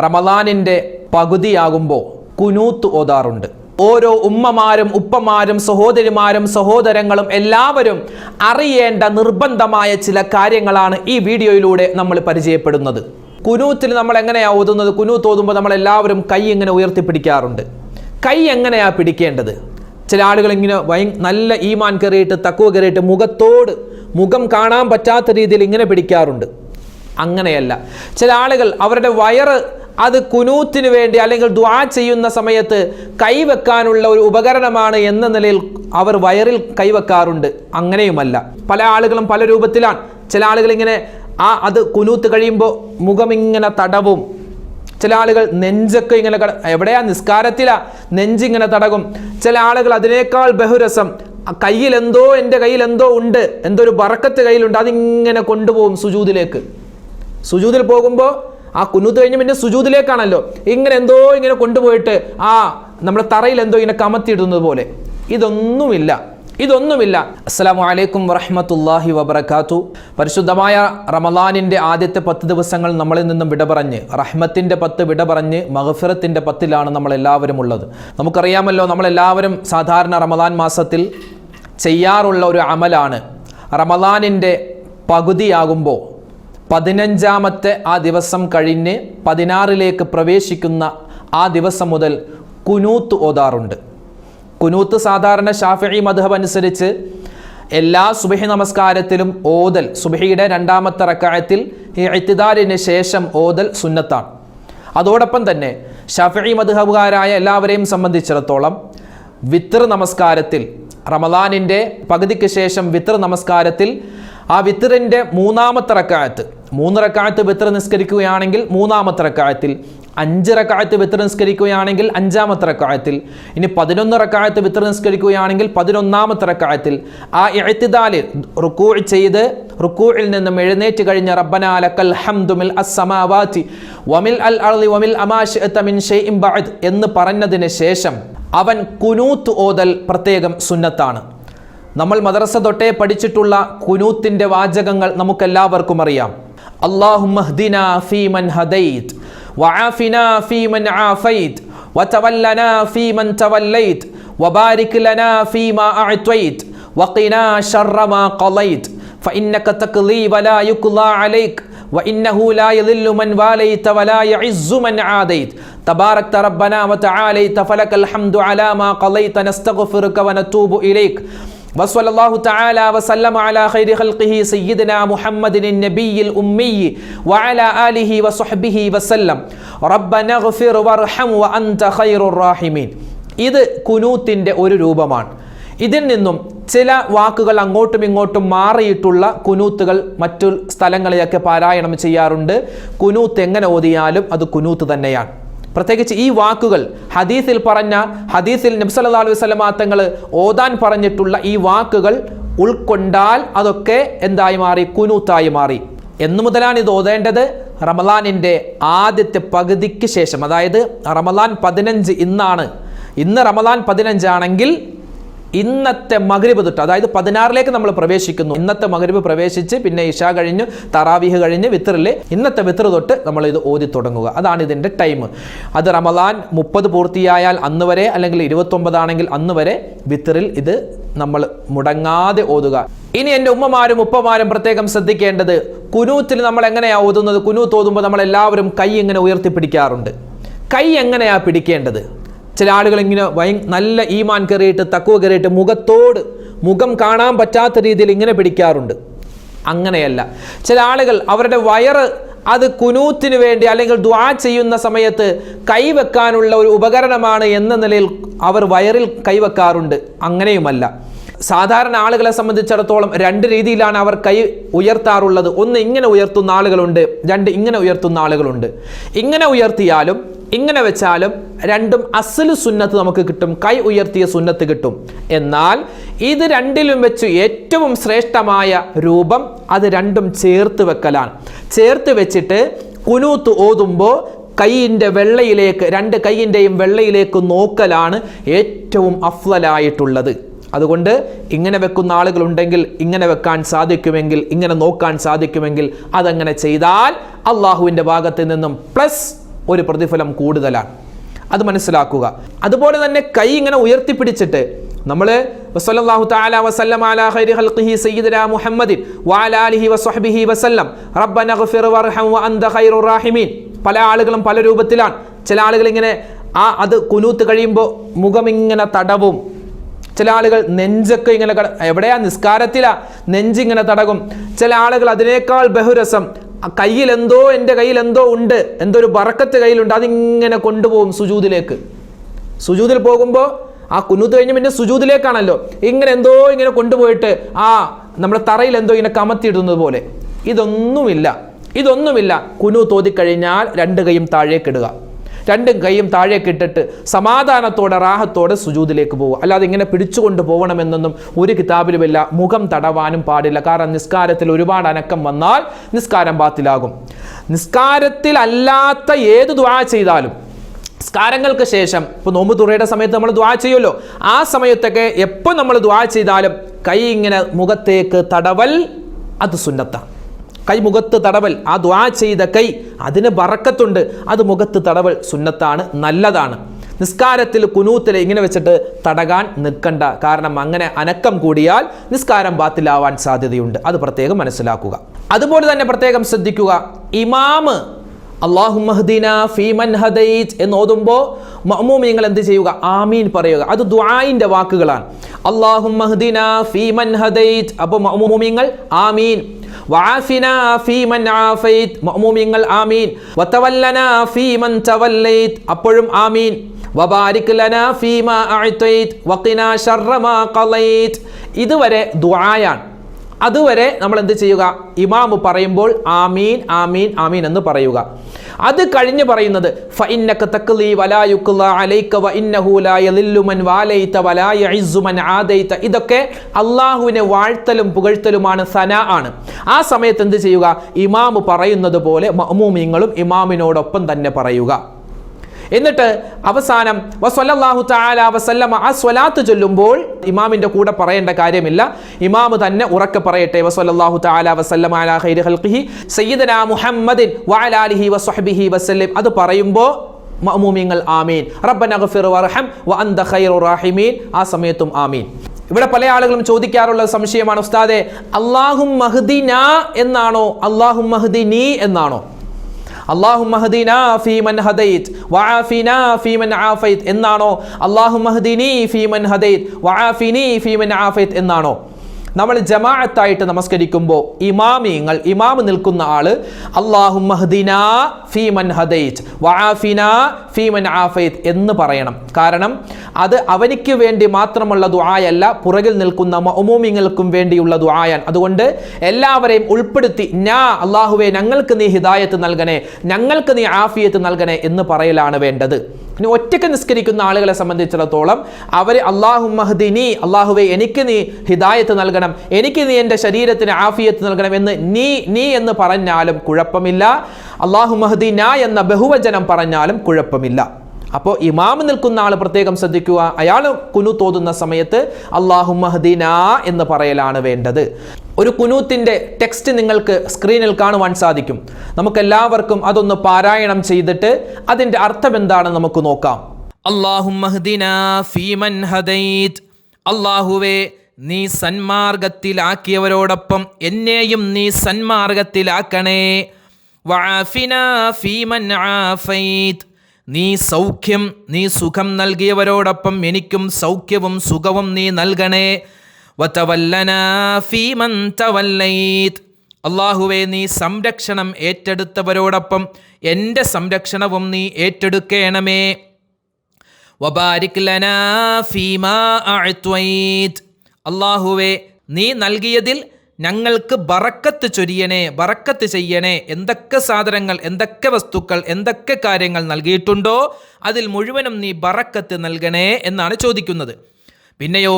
റമദാനിന്റെ പകുതിയാകുമ്പോൾ കുനൂത്ത് ഓതാറുണ്ട്. ഓരോ ഉമ്മമാരും ഉപ്പമാരും സഹോദരിമാരും സഹോദരങ്ങളും എല്ലാവരും അറിയേണ്ട നിർബന്ധമായ ചില കാര്യങ്ങളാണ് ഈ വീഡിയോയിലൂടെ നമ്മൾ പരിചയപ്പെടുന്നത്. കുനൂത്തിൽ നമ്മൾ എങ്ങനെയാണ് ഓതുന്നത്? കുനൂത്ത് ഓതുമ്പോൾ നമ്മൾ എല്ലാവരും കൈ ഇങ്ങനെ ഉയർത്തിപ്പിടിക്കാറുണ്ട്? കൈ എങ്ങനെയാണ് പിടിക്കേണ്ടത്? ചില ആളുകൾ ഇങ്ങനെ ഭയ നല്ല ഈമാൻ കയറിയിട്ട് തക്കുവ കയറിയിട്ട് മുഖത്തോട് മുഖം കാണാൻ പറ്റാത്ത രീതിയിൽ ഇങ്ങനെ പിടിക്കാറുണ്ട്. അങ്ങനെയല്ല. ചില ആളുകൾ അവരുടെ വയറ് അത് കുനൂത്തിന് വേണ്ടി അല്ലെങ്കിൽ ദ്വാ ചെയ്യുന്ന സമയത്ത് കൈവെക്കാനുള്ള ഒരു ഉപകരണമാണ് എന്ന നിലയിൽ അവർ വയറിൽ കൈവെക്കാറുണ്ട്. അങ്ങനെയുമല്ല. പല ആളുകളും പല രൂപത്തിലാണ്. ചില ആളുകൾ ഇങ്ങനെ ആ അത് കുനൂത്ത് കഴിയുമ്പോൾ മുഖം ഇങ്ങനെ തടവും. ചില ആളുകൾ നെഞ്ചൊക്കെ ഇങ്ങനെ എവിടെയാ? നിസ്കാരത്തിലാ. നെഞ്ചിങ്ങനെ തടകും. ചില ആളുകൾ അതിനേക്കാൾ ബഹുരസം കയ്യിൽ എന്തോ എന്റെ കയ്യിൽ എന്തോ ഉണ്ട് എന്തോ ഒരു ബറക്കത്ത് കയ്യിലുണ്ട് അതിങ്ങനെ കൊണ്ടുപോകും സുജൂതിലേക്ക്. സുജൂതിൽ പോകുമ്പോൾ ആ കുന്നൂത്ത് കഴിഞ്ഞ് പിന്നെ സുജൂതിലേക്കാണല്ലോ. ഇങ്ങനെ എന്തോ ഇങ്ങനെ കൊണ്ടുപോയിട്ട് ആ നമ്മുടെ തറയിൽ എന്തോ ഇങ്ങനെ കമത്തിയിടുന്നത് പോലെ. ഇതൊന്നുമില്ല. ഇതൊന്നുമില്ല. അസ്സലാമു അലൈക്കും വറഹമത്തല്ലാഹി വബറകാതു പരിശുദ്ധമായ റമദാനിന്റെ ആദ്യത്തെ പത്ത് ദിവസങ്ങൾ നമ്മളിൽ നിന്നും വിട പറഞ്ഞ് റഹ്മത്തിന്റെ പത്ത് വിട പറഞ്ഞ് മഹഫിറത്തിന്റെ പത്തിലാണ് നമ്മൾ എല്ലാവരും ഉള്ളത്. നമുക്കറിയാമല്ലോ നമ്മളെല്ലാവരും സാധാരണ റമദാൻ മാസത്തിൽ ചെയ്യാറുള്ള ഒരു അമലാണ്. റമദാനിന്റെ പകുതിയാകുമ്പോൾ പതിനഞ്ചാമത്തെ ആ ദിവസം കഴിഞ്ഞ് പതിനാറിലേക്ക് പ്രവേശിക്കുന്ന ആ ദിവസം മുതൽ കുനൂത്ത് ഓതാറുണ്ട്. കുനൂത്ത് സാധാരണ ഷാഫി മധബ് അനുസരിച്ച് എല്ലാ സുബഹി നമസ്കാരത്തിലും ഓതൽ സുബഹിയുടെ രണ്ടാമത്തെ റക്കായത്തിൽ ഈ ഇത്തിദാലിന് ശേഷം ഓതൽ സുന്നത്താണ്. അതോടൊപ്പം തന്നെ ഷാഫി മധുഹബുകാരായ എല്ലാവരെയും സംബന്ധിച്ചിടത്തോളം വിത്തർ നമസ്കാരത്തിൽ റമദാനിന്റെ പകുതിക്ക് ശേഷം വിത്തർ നമസ്കാരത്തിൽ ആ വിത്തറിന്റെ മൂന്നാമത്തെ റക്കായത്ത്. മൂന്ന് റക്കായത്ത് വിത്തർ നിസ്കരിക്കുകയാണെങ്കിൽ മൂന്നാമത്തെ റക്കായത്തിൽ അഞ്ച് റക്കായത്ത് വിത്തർ നിസ്കരിക്കുകയാണെങ്കിൽ അഞ്ചാമത്തെ റക്കായത്തിൽ ഇനി പതിനൊന്ന് റക്കായത്ത് വിത്തർ നിസ്കരിക്കുകയാണെങ്കിൽ പതിനൊന്നാമത്തെ റക്കായത്തിൽ. ആ എഴുത്തിദാലിൽ റുക്കൂ ചെയ്ത് റുക്കൂയിൽ നിന്നും എഴുന്നേറ്റ് കഴിഞ്ഞ റബ്ബന ലക്കൽ ഹംദു മിൽ അസ്സമാവാതി വമിൽ എന്ന് പറഞ്ഞതിന് ശേഷം അവൻ കുനൂത്ത് ഓതൽ പ്രത്യേകം സുന്നത്താണ്. നമ്മൾ മദ്രസ തൊട്ടേ പഠിച്ചിട്ടുള്ള കുനൂത്തിന്റെ വാചകങ്ങൾ നമുക്കെല്ലാവർക്കും അറിയാം അള്ളാഹുമഹ്ദിന ഫീമൻ ഹദൈത് വആഫിന ഫീമൻ ആഫൈത് വതവല്ലന ഫീമൻ തവല്ലൈത് وبارك لنا فيما أعطيت وقنا شر ما قضيت فإنك تقضي ولا يقضى عليك وإنه لا يذل من واليت ولا يعز من عاديت تباركت ربنا وتعاليت فلك الحمد على ما قضيت نستغفرك ونتوب إليك وصلى الله تعالى وسلم على خير خلقه سيدنا محمد النبي الأمي وعلى آله وصحبه وسلم ربنا اغفر وارحم وأنت خير الراحمين ഇത് കുനൂത്തിൻ്റെ ഒരു രൂപമാണ് ഇതിൽ നിന്നും ചില വാക്കുകൾ അങ്ങോട്ടും ഇങ്ങോട്ടും മാറിയിട്ടുള്ള കുനൂത്തുകൾ മറ്റു സ്ഥലങ്ങളിലൊക്കെ പാരായണം ചെയ്യാറുണ്ട് കുനൂത്ത് എങ്ങനെ ഓതിയാലും അത് കുനൂത്ത് തന്നെയാണ് പ്രത്യേകിച്ച് ഈ വാക്കുകൾ ഹദീസിൽ പറഞ്ഞ ഹദീസിൽ നബ്സല്ലാ അലൈഹി സ്വലമാ തങ്ങൾ ഓതാൻ പറഞ്ഞിട്ടുള്ള ഈ വാക്കുകൾ ഉൾക്കൊണ്ടാൽ അതൊക്കെ എന്തായി മാറി? കുനൂത്തായി മാറി. എന്നു മുതലാണ് ഇത് ഓതേണ്ടത്. റമലാനിന്റെ ആദ്യത്തെ പകുതിക്ക് ശേഷം അതായത് റമലാൻ പതിനഞ്ച് ഇന്നാണ്. ഇന്ന് റമലാൻ പതിനഞ്ചാണെങ്കിൽ ഇന്നത്തെ മകരിബ് തൊട്ട് അതായത് പതിനാറിലേക്ക് നമ്മൾ പ്രവേശിക്കുന്നു. ഇന്നത്തെ മകരിബ് പ്രവേശിച്ച് പിന്നെ ഇഷ കഴിഞ്ഞ് തറാവിഹ് കഴിഞ്ഞ് വിത്തറിൽ ഇന്നത്തെ വിത്തർ തൊട്ട് നമ്മൾ ഇത് ഓതി തുടങ്ങുക. അതാണ് ഇതിന്റെ ടൈം അത് റമദാൻ മുപ്പത് പൂർത്തിയായാൽ അന്ന് വരെ അല്ലെങ്കിൽ ഇരുപത്തൊമ്പതാണെങ്കിൽ അന്ന് വരെ വിത്തറിൽ ഇത് നമ്മൾ മുടങ്ങാതെ ഓതുക. ഇനി എന്റെ ഉമ്മമാരും ഉപ്പമാരും പ്രത്യേകം ശ്രദ്ധിക്കേണ്ടത് കുനൂത്തിൽ നമ്മൾ എങ്ങനെയാണ് ഓതുന്നത്? കുനൂത്ത് ഓതുമ്പോൾ നമ്മൾ എല്ലാവരും കൈ ഇങ്ങനെ ഉയർത്തിപ്പിടിക്കാറുണ്ട്? കൈ എങ്ങനെയാണ് പിടിക്കേണ്ടത്? ചില ആളുകൾ ഇങ്ങനെ നല്ല ഈമാൻ കയറിയിട്ട് തക്കുവ കയറിയിട്ട് മുഖത്തോട് മുഖം കാണാൻ പറ്റാത്ത രീതിയിൽ ഇങ്ങനെ പിടിക്കാറുണ്ട്. അങ്ങനെയല്ല. ചില ആളുകൾ അവരുടെ വയറ് അത് കുനൂത്തിന് വേണ്ടി അല്ലെങ്കിൽ ദ്വാ ചെയ്യുന്ന സമയത്ത് കൈവെക്കാനുള്ള ഒരു ഉപകരണമാണ് എന്ന നിലയിൽ അവർ വയറിൽ കൈവെക്കാറുണ്ട്. അങ്ങനെയുമല്ല. സാധാരണ ആളുകളെ സംബന്ധിച്ചിടത്തോളം രണ്ട് രീതിയിലാണ് അവർ കൈ ഉയർത്താറുള്ളത്. ഒന്ന് ഇങ്ങനെ ഉയർത്തുന്ന ആളുകളുണ്ട് രണ്ട് ഇങ്ങനെ ഉയർത്തുന്ന ആളുകളുണ്ട്. ഇങ്ങനെ ഉയർത്തിയാലും ഇങ്ങനെ വെച്ചാലും രണ്ടും അസൽ സുന്നത്ത് നമുക്ക് കിട്ടും കൈ ഉയർത്തിയ സുന്നത്ത് കിട്ടും. എന്നാൽ ഇത് രണ്ടിലും വെച്ച് ഏറ്റവും ശ്രേഷ്ഠമായ രൂപം അത് രണ്ടും ചേർത്ത് വെക്കലാണ്. ചേർത്ത് വെച്ചിട്ട് കുനൂത്ത് ഓതുമ്പോൾ കൈയിന്റെ വെള്ളയിലേക്ക് രണ്ട് കൈയിന്റെയും വെള്ളയിലേക്ക് നോക്കലാണ് ഏറ്റവും അഫ്ലലായിട്ടുള്ളത് അതുകൊണ്ട് ഇങ്ങനെ വെക്കുന്ന ആളുകളുണ്ടെങ്കിൽ ഇങ്ങനെ വെക്കാൻ സാധിക്കുമെങ്കിൽ ഇങ്ങനെ നോക്കാൻ സാധിക്കുമെങ്കിൽ അതങ്ങനെ ചെയ്താൽ അള്ളാഹുവിന്റെ ഭാഗത്ത് നിന്നും പ്ലസ് ഒരു പ്രതിഫലം കൂടുതലാണ്. അത് മനസ്സിലാക്കുക. അതുപോലെ തന്നെ കൈ ഇങ്ങനെ ഉയർത്തിപ്പിടിച്ചിട്ട് നമ്മൾ തആല അലാ സയ്യിദനാ മുഹമ്മദിൻ വസല്ലം. റാഹിമീൻ. പല ആളുകളും പല രൂപത്തിലാണ്. ചില ആളുകൾ ഇങ്ങനെ ആ അത് കുനൂത്ത് കഴിയുമ്പോൾ മുഖം ഇങ്ങനെ തടവും. ചില ആളുകൾ നെഞ്ചൊക്കെ ഇങ്ങനെ എവിടെയാ നിസ്കാരത്തിലാ? നെഞ്ചിങ്ങനെ തടകും. ചില ആളുകൾ അതിനേക്കാൾ ബഹുരസം എന്തോ എന്റെ കയ്യിൽ എന്തോ ഉണ്ട് എന്തോ ഒരു ബറക്കത്ത് കയ്യിലുണ്ട് അതിങ്ങനെ കൊണ്ടുപോകും സുജൂതിലേക്ക്. സുജൂതിൽ പോകുമ്പോൾ ആ കുന്നൂത്ത് കഴിഞ്ഞ് പിന്നെ സുജൂതിലേക്കാണല്ലോ. ഇങ്ങനെ എന്തോ ഇങ്ങനെ കൊണ്ടുപോയിട്ട് ആ നമ്മുടെ തറയിൽ എന്തോ ഇങ്ങനെ കമത്തിയിടുന്നത് പോലെ. ഇതൊന്നുമില്ല. ഇതൊന്നുമില്ല. കുനു തോതിക്കഴിഞ്ഞാൽ രണ്ട് കൈയും താഴേക്കിടുക രണ്ടും കൈയും താഴേക്ക് ഇട്ടിട്ട് സമാധാനത്തോടെ റാഹത്തോടെ സുജൂദിലേക്ക് പോവുക. അല്ലാതെ ഇങ്ങനെ പിടിച്ചുകൊണ്ട് പോകണമെന്നൊന്നും ഒരു കിതാബിലുമില്ല. മുഖം തടവാനും പാടില്ല. കാരണം നിസ്കാരത്തിൽ ഒരുപാട് അനക്കം വന്നാൽ നിസ്കാരം ബാത്തിലാകും. നിസ്കാരത്തിൽ അല്ലാത്ത ഏത് ദ്വാ ചെയ്താലും നിസ്കാരങ്ങൾക്ക് ശേഷം ഇപ്പോൾ നോമ്പ് തുറയുടെ സമയത്ത് നമ്മൾ ദ്വാ ചെയ്യുമല്ലോ. ആ സമയത്തൊക്കെ എപ്പോൾ നമ്മൾ ദ്വാ ചെയ്താലും കൈ ഇങ്ങനെ മുഖത്തേക്ക് തടവൽ അത് സുന്നത്താണ്. കൈ മുഖത്ത് തടവൽ ആ ദ്വാ ചെയ്ത കൈ അതിന് ബറക്കത്തുണ്ട്. അത് മുഖത്ത് തടവൽ സുന്നത്താണ് നല്ലതാണ്. നിസ്കാരത്തിൽ കുനൂത്തിൽ ഇങ്ങനെ വെച്ചിട്ട് തടകാൻ നിൽക്കണ്ട. കാരണം അങ്ങനെ അനക്കം കൂടിയാൽ നിസ്കാരം ബാത്തിലാവാൻ സാധ്യതയുണ്ട്. അത് പ്രത്യേകം മനസ്സിലാക്കുക. അതുപോലെ തന്നെ പ്രത്യേകം ശ്രദ്ധിക്കുക. ഇമാമ് അള്ളാഹുമഹദീന ഫീമൻ ഹദൈജ് എന്ന് ഓതുമ്പോൾ നിങ്ങൾ എന്ത് ചെയ്യുക? ആമീൻ പറയുക. അത് ദുആഇന്റെ വാക്കുകളാണ്. അള്ളാഹുമഹദീന ഫീമൻ ഹദൈജ് അപ്പോൾ മഅ്മൂമിയങ്ങൾ ആമീൻ. അപ്പോഴും ആമീൻ. ഇതുവരെ ദുആയാണ്. അതുവരെ നമ്മൾ എന്ത് ചെയ്യുക? ഇമാമ് പറയുമ്പോൾ ആമീൻ ആമീൻ ആമീൻ എന്ന് പറയുക. അത് കഴിഞ്ഞ് പറയുന്നത് ഇതൊക്കെ അള്ളാഹുവിനെ വാഴ്ത്തലും പുകഴ്ത്തലുമാണ് സന ആണ്. ആ സമയത്ത് എന്ത് ചെയ്യുക? ഇമാമ് പറയുന്നത് പോലെ മമൂമിങ്ങളും ഇമാമിനോടൊപ്പം തന്നെ പറയുക. എന്നിട്ട് അവസാനം വസ്വല്ലാഹു തആല വസല്ലമ ആ സ്വലാത്ത് ചൊല്ലുമ്പോൾ ഇമാമിന്റെ കൂടെ പറയേണ്ട കാര്യമില്ല. ഇമാമ് തന്നെ ഉറക്കെ പറയട്ടെ വസ്വല്ലാഹു തആല വസല്ലമ അലാ മുഹമ്മദിൻ വഅലാ ആലിഹി വസ്വഹ്ബിഹി വസല്ലം. അത് പറയുമ്പോൾ മഅ്മൂമിങ്ങൾ ആമീൻ. റബ്ബന ഗഫിർ വർഹം വ അന്ത ഖൈറു റാഹിമീൻ. ആ സമയത്തും ആമീൻ. ഇവിടെ പല ആളുകളും ചോദിക്കാറുള്ള സംശയമാണ് ഉസ്താദെ അള്ളാഹും മഹ്ദിന എന്നാണോ? അള്ളാഹും മഹ്ദിനി എന്നാണോ? അള്ളാഹും മഹദീന ഫീമൻ ഹദൈത് വആഫിന ഫീമൻ ആഫൈത് എന്നാണോ? അള്ളാഹു മഹദീനി ഫീമൻ ഹദൈത് വആഫിനി ഫീമൻ ആഫൈത് എന്നാണോ? നമ്മൾ ജമാഅത്തായിട്ട് നമസ്കരിക്കുമ്പോൾ ഇമാമിങ്ങൾ ഇമാമ് നിൽക്കുന്ന ആൾ അള്ളാഹു മഹദിന ഫീമൻ ഹദൈറ്റ് വആഫിന ഫീമൻ ആഫൈത്ത് എന്ന് പറയണം. കാരണം അത് അവനിക്ക് വേണ്ടി മാത്രമുള്ള ദുആയല്ല പുറകിൽ നിൽക്കുന്ന മഅ്മൂമിങ്ങൾക്കും വേണ്ടിയുള്ള ദുആയാൻ അതുകൊണ്ട് എല്ലാവരെയും ഉൾപ്പെടുത്തി ഞാ അള്ളാഹുവെ ഞങ്ങൾക്ക് നീ ഹിദായത്ത് നൽകണേ ഞങ്ങൾക്ക് നീ ആഫിയത്ത് നൽകണേ എന്ന് പറയലാണ് വേണ്ടത്. ഇനി ഒറ്റയ്ക്ക് നിസ്കരിക്കുന്ന ആളുകളെ സംബന്ധിച്ചിടത്തോളം അവർ അള്ളാഹു മഹദിനി അള്ളാഹുവെ എനിക്ക് നീ ഹിദായത്ത് നൽകണം എനിക്ക് നീ എന്റെ ശരീരത്തിന് ആഫിയത്ത് നൽകണം എന്ന് നീ നീ എന്ന് പറഞ്ഞാലും കുഴപ്പമില്ല. അള്ളാഹു മഹദിന എന്ന ബഹുവചനം പറഞ്ഞാലും കുഴപ്പമില്ല. അപ്പോൾ ഇമാമ് നിൽക്കുന്ന ആൾ പ്രത്യേകം ശ്രദ്ധിക്കുക. അയാൾ കുനു തോതുന്ന സമയത്ത് അള്ളാഹു മഹദീന എന്ന് പറയലാണ് വേണ്ടത്. ഒരു കുനൂത്തിന്റെ ടെക്സ്റ്റ് നിങ്ങൾക്ക് സ്ക്രീനിൽ കാണുവാൻ സാധിക്കും. നമുക്കെല്ലാവർക്കും അതൊന്ന് പാരായണം ചെയ്തിട്ട് അതിന്റെ അർത്ഥം എന്താണെന്ന് നമുക്ക് നോക്കാം. അള്ളാഹുവേ നീ സന്മാർഗത്തിലാക്കിയവരോടൊപ്പം എന്നെയും നീ സന്മാർഗത്തിലാക്കണേ ഫീമൻ ആഫൈത് നീ സൗഖ്യം നീ സുഖം നൽകിയവരോടൊപ്പം എനിക്കും സൗഖ്യവും സുഖവും നീ നൽകണേ. അള്ളാഹുവെ നീ സംരക്ഷണം ഏറ്റെടുത്തവരോടൊപ്പം എന്റെ സംരക്ഷണവും നീ ഏറ്റെടുക്കണമേ. വബാരിക് ഫീമാ നീ നൽകിയതിൽ ഞങ്ങൾക്ക് ബറക്കത്ത് ചൊരിയണേ ബറക്കത്ത് ചെയ്യണേ. എന്തൊക്കെ സാധനങ്ങൾ എന്തൊക്കെ വസ്തുക്കൾ എന്തൊക്കെ കാര്യങ്ങൾ നൽകിയിട്ടുണ്ടോ അതിൽ മുഴുവനും നീ ബറക്കത്ത് നൽകണേ എന്നാണ് ചോദിക്കുന്നത്. പിന്നെയോ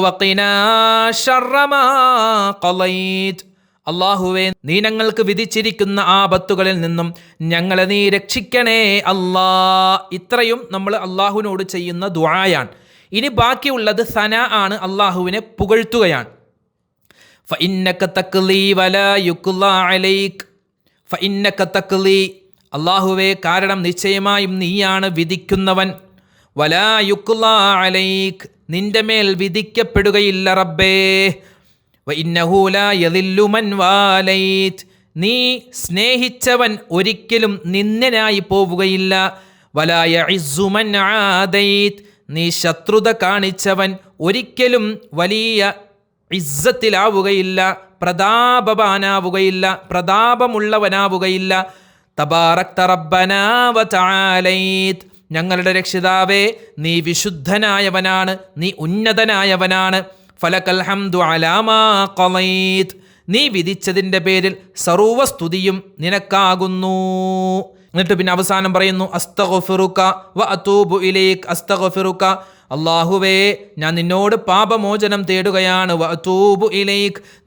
അള്ളാഹുവേ നീ ഞങ്ങൾക്ക് വിധിച്ചിരിക്കുന്ന ആപത്തുകളിൽ നിന്നും ഞങ്ങളെ നീ രക്ഷിക്കണേ അല്ലാ. ഇത്രയും നമ്മൾ അള്ളാഹുവിനോട് ചെയ്യുന്ന ദുആയാണ്. ഇനി ബാക്കിയുള്ളത് സന ആണ് അള്ളാഹുവിനെ പുകഴ്ത്തുകയാണ്. അള്ളാഹുവെ കാരണം നിശ്ചയമായും നീയാണ് വിധിക്കുന്നവൻ. വല യുക്കുല അലൈക് നിന്റെ മേൽ വിധിക്കപ്പെടുകയില്ല റബ്ബേ. വാലൈത് നീ സ്നേഹിച്ചവൻ ഒരിക്കലും നിന്ദനായി പോവുകയില്ല. വലായ ഇസുമൻ ആദൈത് നീ ശത്രുത കാണിച്ചവൻ ഒരിക്കലും വലിയ ഇസ്സത്തിലാവുകയില്ല പ്രതാപവാനാവുകയില്ല പ്രതാപമുള്ളവനാവുകയില്ല. തബാറക് ഞങ്ങളുടെ രക്ഷിതാവേ നീ വിശുദ്ധനായവനാണ് നീ ഉന്നതനായവനാണ്. ഫലകൽ നീ വിധിച്ചതിന്റെ പേരിൽ സർവസ്തുതിയും നിനക്കാകുന്നു. എന്നിട്ട് പിന്നെ അവസാനം പറയുന്നു അസ്തഗഫിറുക വ അതൂബു ഇലൈക് അസ്തഗഫിറുക. അള്ളാഹുവേ ഞാൻ നിന്നോട് പാപമോചനം തേടുകയാണ്.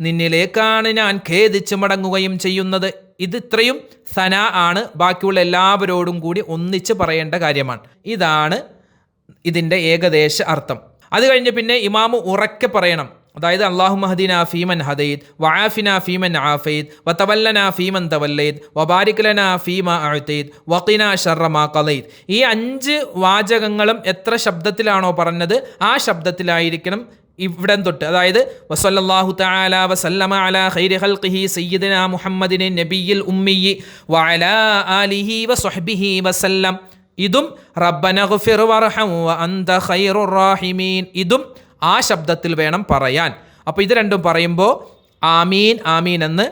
നിന്നിലേക്കാണ് ഞാൻ ഖേദിച്ച് മടങ്ങുകയും ചെയ്യുന്നത്. ഇത് ഇത്രയും സന ആണ്. ബാക്കിയുള്ള എല്ലാവരോടും കൂടി ഒന്നിച്ച് പറയേണ്ട കാര്യമാണ്. ഇതാണ് ഇതിന്റെ ഏകദേശ അർത്ഥം. അത് കഴിഞ്ഞ് പിന്നെ ഇമാമു ഉറക്കെ പറയണം. അതായത് അള്ളാഹു മഹദീന ഫീമൻ ഹദൈദ് വആഫിന ഫീമൻ ആഫീദ് വതവല്ലന ഫീമൻ തവല്ലീദ് വബാരിക്ലന ഫീമ അഴുത്തൈദ് വഖിന ഷർറമാ കലൈദ് ഈ അഞ്ച് വാചകങ്ങളും എത്ര ശബ്ദത്തിലാണോ പറഞ്ഞത് ആ ശബ്ദത്തിലായിരിക്കണം ഇവിടം തൊട്ട്. അതായത് വസല്ലല്ലാഹു തആല വസല്ലമ അല ഖൈരി ഖൽഖിഹി സയ്യിദിന മുഹമ്മദിനെ നബിയിൽ ഉമ്മിയി വഅലാ ആലിഹി വസ്വഹ്ബിഹി വസല്ലം. ഇതും റബ്ബനഗ്ഫിർ വർഹം വ അന്ത ഖൈറുർ റാഹിമീൻ. ഇതും ആ ശബ്ദത്തിൽ വേണം പറയാൻ. അപ്പോൾ ഇത് രണ്ടും പറയുമ്പോൾ ആമീൻ ആമീൻ എന്ന്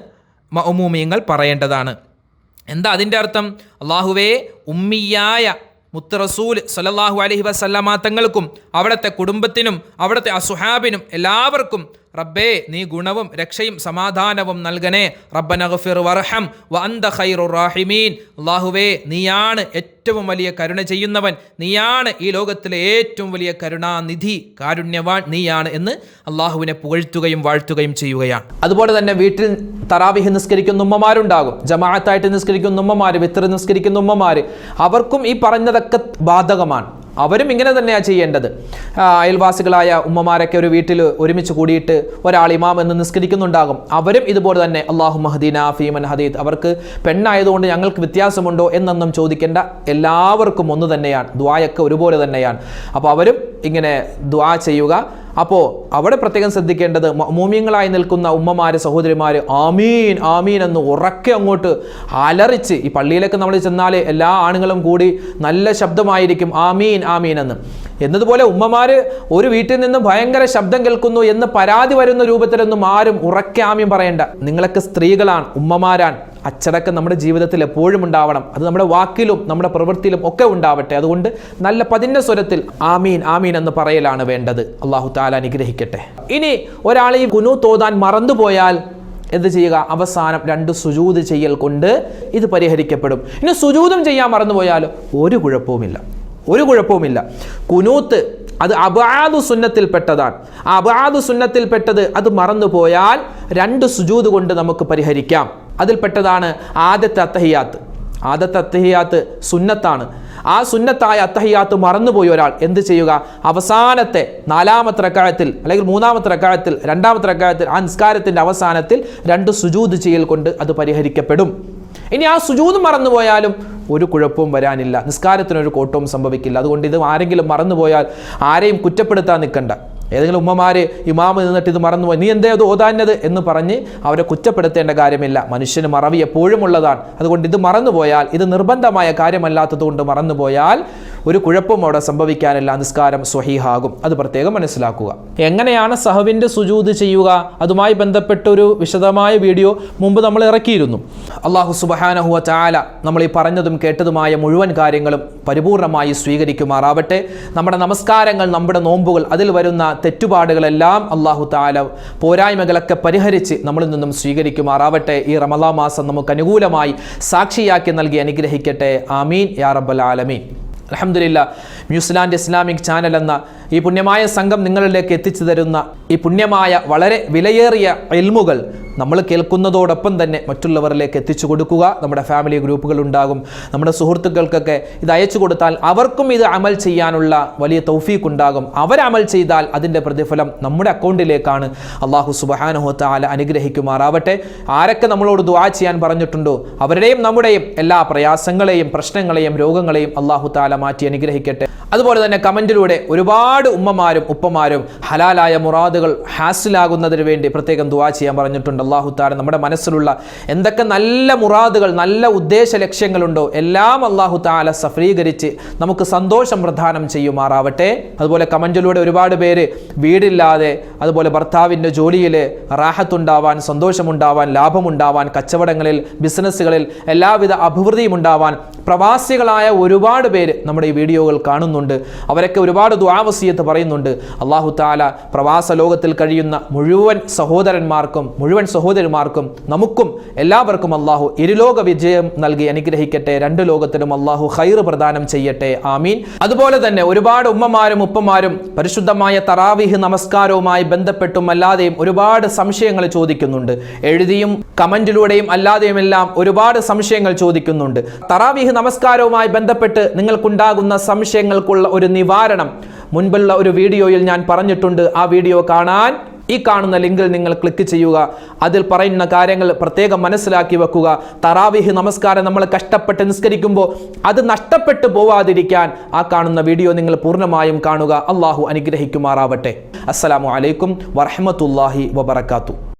മഅമൂമിയങ്ങൾ പറയേണ്ടതാണ്. എന്താ അതിന്റെ അർത്ഥം? അള്ളാഹുവേ ഉമ്മിയായ മുത്തറസൂൽ റസൂൽ അലഹി അലൈഹി വസല്ലമ തങ്ങൾക്കും അവിടുത്തെ കുടുംബത്തിനും അവിടുത്തെ അസുഹാബിനും എല്ലാവർക്കും റബ്ബേ നീ ഗുണവും രക്ഷയും സമാധാനവും നൽകണേ. റബ്ബനഗ്ഫിർ വർഹം വ അന്ത ഖൈറു റാഹിമീൻ. അള്ളാഹുവേ നീയാണ് ഏറ്റവും വലിയ കരുണ ചെയ്യുന്നവൻ. നീയാണ് ഈ ലോകത്തിലെ ഏറ്റവും വലിയ കരുണാനിധി കാരുണ്യവാൻ നീയാണ് എന്ന് അള്ളാഹുവിനെ പുകഴ്ത്തുകയും വാഴ്ത്തുകയും ചെയ്യുകയാണ്. അതുപോലെ തന്നെ വീട്ടിൽ തറാവിഹ് നിസ്കരിക്കുന്ന ഉമ്മമാരുണ്ടാകും. ജമാഅത്തായിട്ട് നിസ്കരിക്കുന്ന ഉമ്മമാർ വിത്ര നിസ്കരിക്കുന്ന ഉമ്മമാർ അവർക്കും ഈ പറഞ്ഞതൊക്കെ ബാധകമാണ്. അവരും ഇങ്ങനെ തന്നെയാണ് ചെയ്യേണ്ടത്. അയൽവാസികളായ ഉമ്മമാരൊക്കെ ഒരു വീട്ടിൽ ഒരുമിച്ച് കൂടിയിട്ട് ഒരാൾ ഇമാം എന്ന് നിസ്കരിക്കുന്നുണ്ടാകും. അവരും ഇതുപോലെ തന്നെ അള്ളാഹു മഹദീന ഫീമൻ ഹദീദ് അവർക്ക് പെണ്ണായതുകൊണ്ട് ഞങ്ങൾക്ക് വ്യത്യാസമുണ്ടോ എന്നൊന്നും ചോദിക്കേണ്ട എല്ലാവർക്കും ഒന്ന് തന്നെയാണ്. ദ്വായൊക്കെ ഒരുപോലെ തന്നെയാണ്. അപ്പോൾ അവരും ഇങ്ങനെ ദ്വാ ചെയ്യുക. അപ്പോൾ അവിടെ പ്രത്യേകം ശ്രദ്ധിക്കേണ്ടത് മൂമ്യങ്ങളായി നിൽക്കുന്ന ഉമ്മമാര് സഹോദരിമാര് ആമീൻ ആമീൻ എന്ന് ഉറക്കെ അങ്ങോട്ട് അലറിച്ച് ഈ പള്ളിയിലേക്ക് നമ്മൾ ചെന്നാൽ എല്ലാ ആണുങ്ങളും കൂടി നല്ല ശബ്ദമായിരിക്കും. ആമീൻ ആമീൻ എന്ന്. എന്നതുപോലെ ഉമ്മമാര് ഒരു വീട്ടിൽ നിന്ന് ഭയങ്കര ശബ്ദം കേൾക്കുന്നു എന്ന് പരാതി വരുന്ന രൂപത്തിലൊന്നും ആരും ഉറക്കെ ആമീൻ പറയണ്ട. നിങ്ങളൊക്കെ സ്ത്രീകളാണ് ഉമ്മമാരാണ്. അച്ചടക്കം നമ്മുടെ ജീവിതത്തിൽ എപ്പോഴും ഉണ്ടാവണം. അത് നമ്മുടെ വാക്കിലും നമ്മുടെ പ്രവൃത്തിയിലും ഒക്കെ ഉണ്ടാവട്ടെ. അതുകൊണ്ട് നല്ല പതിഞ്ഞ സ്വരത്തിൽ ആമീൻ ആമീൻ എന്ന് പറയലാണ് വേണ്ടത്. അള്ളാഹു താല അനുഗ്രഹിക്കട്ടെ. ഇനി ഒരാൾ ഈ കുനു തോതാൻ മറന്നുപോയാൽ എന്ത് ചെയ്യുക? അവസാനം രണ്ട് സുജൂത് ചെയ്യൽ കൊണ്ട് ഇത് പരിഹരിക്കപ്പെടും. ഇനി സുജൂതും ചെയ്യാൻ മറന്നുപോയാൽ ഒരു കുഴപ്പവുമില്ല. ഒരു കുഴപ്പവുമില്ല. കുനൂത്ത് അത് അബാദു സുന്നത്തിൽപ്പെട്ടതാണ് ആ അബാദു സുന്നത്തിൽപ്പെട്ടത് അത് മറന്നുപോയാൽ രണ്ട് സുജൂത് കൊണ്ട് നമുക്ക് പരിഹരിക്കാം. അതിൽപ്പെട്ടതാണ് ആദ്യത്തെ അത്തഹിയാത്ത്. ആദ്യത്തെ അത്തഹിയാത്ത് സുന്നത്താണ്. ആ സുന്നത്തായ അത്തഹിയാത്ത് മറന്നുപോയി ഒരാൾ. എന്ത് ചെയ്യുക? അവസാനത്തെ നാലാമത്തെ റക്കായത്തിൽ അല്ലെങ്കിൽ മൂന്നാമത്തെ റക്കായത്തിൽ രണ്ടാമത്തെ റക്കായത്തിൽ ആ നിസ്കാരത്തിന്റെ അവസാനത്തിൽ രണ്ട് സുജൂത് ചെയ്യൽ കൊണ്ട് അത് പരിഹരിക്കപ്പെടും. ഇനി ആ സുജൂത് മറന്നുപോയാലും ഒരു കുഴപ്പവും വരാനില്ല. നിസ്കാരത്തിനൊരു കോട്ടവും സംഭവിക്കില്ല. അതുകൊണ്ട് ഇത് ആരെങ്കിലും മറന്നുപോയാൽ ആരെയും കുറ്റപ്പെടുത്താൻ നിൽക്കണ്ട. ഏതെങ്കിലും ഉമ്മമാര് ഇമാമ് നിന്നിട്ട് ഇത് മറന്നുപോയി നീ എന്തേ അത് ഓതാഞ്ഞത് എന്ന് പറഞ്ഞ് അവരെ കുറ്റപ്പെടുത്തേണ്ട കാര്യമില്ല. മനുഷ്യന് മറവി എപ്പോഴും ഉള്ളതാണ്. അതുകൊണ്ട് ഇത് മറന്നുപോയാൽ ഇത് നിർബന്ധമായ കാര്യമല്ലാത്തത് കൊണ്ട് മറന്നുപോയാൽ ഒരു കുഴപ്പവും അവിടെ സംഭവിക്കാനില്ല നിസ്കാരം സ്വഹീഹാകും. അത് പ്രത്യേകം മനസ്സിലാക്കുക. എങ്ങനെയാണ് സഹവിന്റെ സുജൂത് ചെയ്യുക? അതുമായി ബന്ധപ്പെട്ട ഒരു വിശദമായ വീഡിയോ മുമ്പ് നമ്മൾ ഇറക്കിയിരുന്നു. അള്ളാഹു സുബഹാനഹുവ ചാല നമ്മൾ ഈ പറഞ്ഞതും കേട്ടതുമായ മുഴുവൻ കാര്യങ്ങളും പരിപൂർണമായി സ്വീകരിക്കുമാറാവട്ടെ. നമ്മുടെ നമസ്കാരങ്ങൾ നമ്മുടെ നോമ്പുകൾ അതിൽ വരുന്ന തെറ്റുപാടുകളെല്ലാം അള്ളാഹു താല പോരായ്മകളൊക്കെ പരിഹരിച്ച് നമ്മളിൽ നിന്നും സ്വീകരിക്കുമാറാവട്ടെ. ഈ റമലാ മാസം നമുക്ക് അനുകൂലമായി സാക്ഷിയാക്കി നൽകി അനുഗ്രഹിക്കട്ടെ. ആമീൻ. യാ റബ്ബൽ ആലമീൻ. അലഹമില്ല ന്യൂസിലാൻഡ് ഇസ്ലാമിക് ചാനൽ എന്ന ഈ പുണ്യമായ സംഘം നിങ്ങളിലേക്ക് എത്തിച്ചു തരുന്ന ഈ പുണ്യമായ വളരെ വിലയേറിയ എൽമുകൾ നമ്മൾ കേൾക്കുന്നതോടൊപ്പം തന്നെ മറ്റുള്ളവരിലേക്ക് എത്തിച്ചു കൊടുക്കുക. നമ്മുടെ ഫാമിലി ഗ്രൂപ്പുകൾ ഉണ്ടാകും. നമ്മുടെ സുഹൃത്തുക്കൾക്കൊക്കെ ഇത് അയച്ചു കൊടുത്താൽ അവർക്കും ഇത് അമൽ ചെയ്യാനുള്ള വലിയ തൗഫീഖ് ഉണ്ടാകും. അവർ അവരമൽ ചെയ്താൽ അതിന്റെ പ്രതിഫലം നമ്മുടെ അക്കൗണ്ടിലേക്കാണ്. അള്ളാഹു സുബഹാനുഹത്താല അനുഗ്രഹിക്കുമാറാവട്ടെ. ആരൊക്കെ നമ്മളോട് ദുവാ ചെയ്യാൻ പറഞ്ഞിട്ടുണ്ടോ? അവരുടെയും നമ്മുടെയും എല്ലാ പ്രയാസങ്ങളെയും പ്രശ്നങ്ങളെയും രോഗങ്ങളെയും അള്ളാഹു താല മാറ്റി അനുഗ്രഹിക്കട്ടെ. അതുപോലെ തന്നെ കമന്റിലൂടെ ഒരുപാട് ഉമ്മമാരും ഉപ്പമാരും ഹലാലായ മുറാദുകൾ ഹാസിലാകുന്നതിന് വേണ്ടി പ്രത്യേകം ദുവാ ചെയ്യാൻ പറഞ്ഞിട്ടുണ്ട്. അള്ളാഹു നമ്മുടെ മനസ്സിലുള്ള എന്തൊക്കെ നല്ല മുറാദുകൾ നല്ല ഉദ്ദേശ ലക്ഷ്യങ്ങളുണ്ടോ എല്ലാം അള്ളാഹു താല സഫലീകരിച്ച് നമുക്ക് സന്തോഷം പ്രദാനം ചെയ്യുമാറാവട്ടെ. അതുപോലെ കമന്റിലൂടെ ഒരുപാട് പേര് വീടില്ലാതെ അതുപോലെ ഭർത്താവിന്റെ ജോലിയിൽ റാഹത്തുണ്ടാവാൻ സന്തോഷമുണ്ടാവാൻ ലാഭമുണ്ടാവാൻ കച്ചവടങ്ങളിൽ ബിസിനസ്സുകളിൽ എല്ലാവിധ അഭിവൃദ്ധിയും ഉണ്ടാവാൻ പ്രവാസികളായ ഒരുപാട് പേര് നമ്മുടെ ഈ വീഡിയോകൾ കാണുന്നുണ്ട്. അവരൊക്കെ ഒരുപാട് ദ്വാവസീയത്ത് പറയുന്നുണ്ട്. അള്ളാഹു താല പ്രവാസ ലോകത്തിൽ കഴിയുന്ന മുഴുവൻ സഹോദരന്മാർക്കും മുഴുവൻ സഹോദരിമാർക്കും നമുക്കും എല്ലാവർക്കും അള്ളാഹു ഇരുലോക വിജയം നൽകി അനുഗ്രഹിക്കട്ടെ. രണ്ട് ലോകത്തിലും അള്ളാഹു ഹൈർ പ്രദാനം ചെയ്യട്ടെ. ആമീൻ. അതുപോലെ തന്നെ ഒരുപാട് ഉമ്മമാരും ഉപ്പമാരും പരിശുദ്ധമായ തറാവിഹ് നമസ്കാരവുമായി ബന്ധപ്പെട്ടും അല്ലാതെയും ഒരുപാട് സംശയങ്ങൾ ചോദിക്കുന്നുണ്ട്. എഴുതിയും കമന്റിലൂടെയും അല്ലാതെയും എല്ലാം ഒരുപാട് സംശയങ്ങൾ ചോദിക്കുന്നുണ്ട്. തറാവിഹ് നമസ്കാരവുമായി ബന്ധപ്പെട്ട് നിങ്ങൾക്കുണ്ടാകുന്ന സംശയങ്ങൾക്കുള്ള ഒരു നിവാരണം. മുൻപുള്ള ഒരു വീഡിയോയിൽ ഞാൻ പറഞ്ഞിട്ടുണ്ട്. ആ വീഡിയോ കാണാൻ ഈ കാണുന്ന ലിങ്കിൽ നിങ്ങൾ ക്ലിക്ക് ചെയ്യുക. അതിൽ പറയുന്ന കാര്യങ്ങൾ പ്രത്യേകം മനസ്സിലാക്കി വെക്കുക. തറാവിഹ് നമസ്കാരം നമ്മൾ കഷ്ടപ്പെട്ട് നിസ്കരിക്കുമ്പോൾ അത് നഷ്ടപ്പെട്ടു പോവാതിരിക്കാൻ ആ കാണുന്ന വീഡിയോ നിങ്ങൾ പൂർണമായും കാണുക. അള്ളാഹു അനുഗ്രഹിക്കുമാറാവട്ടെ. അസ്സലാമു അലൈക്കും വറഹമത്തല്ലാഹി വബർക്കാത്തു